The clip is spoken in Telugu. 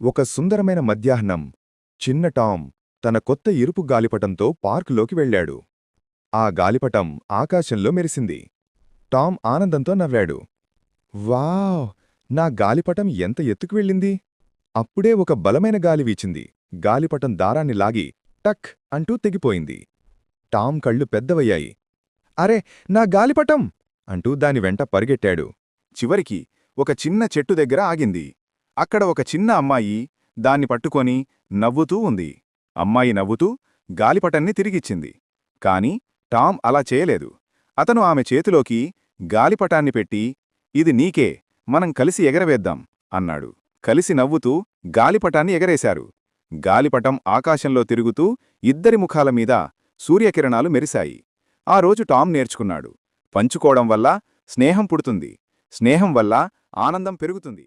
ఒక సుందరమైన మధ్యాహ్నం. చిన్న టామ్ తన కొత్త ఇరుపు గాలిపటంతో పార్కులోకి వెళ్ళాడు. ఆ గాలిపటం ఆకాశంలో మెరిసింది. టామ్ ఆనందంతో నవ్వాడు. వావ్! నా గాలిపటం ఎంత ఎత్తుకు వెళ్ళింది? అప్పుడే ఒక బలమైన గాలి వీచింది. గాలిపటం దారాన్ని లాగి టక్ అంటూ తెగిపోయింది. టామ్ కళ్ళు పెద్దవయ్యాయి. అరే నా గాలిపటం! అంటూ దాని వెంట పరిగెట్టాడు. చివరికి ఒక చిన్న చెట్టు దగ్గర ఆగింది. అక్కడ ఒక చిన్న అమ్మాయి దాన్ని పట్టుకొని నవ్వుతూ ఉంది. అమ్మాయి నవ్వుతూ గాలిపటాన్ని తిరిగిచ్చింది. కాని టామ్ అలా చేయలేదు. అతను ఆమె చేతిలోకి గాలిపటాన్ని పెట్టి ఇది నీకే మనం కలిసి ఎగరవేద్దాం అన్నాడు. కలిసి నవ్వుతూ గాలిపటాన్ని ఎగరేశారు. గాలిపటం ఆకాశంలో తిరుగుతూ ఇద్దరి ముఖాల మీద సూర్యకిరణాలు మెరిశాయి. ఆ రోజు టామ్ నేర్చుకున్నాడు. పంచుకోవడం వల్ల స్నేహం పుడుతుంది. స్నేహం వల్ల ఆనందం పెరుగుతుంది.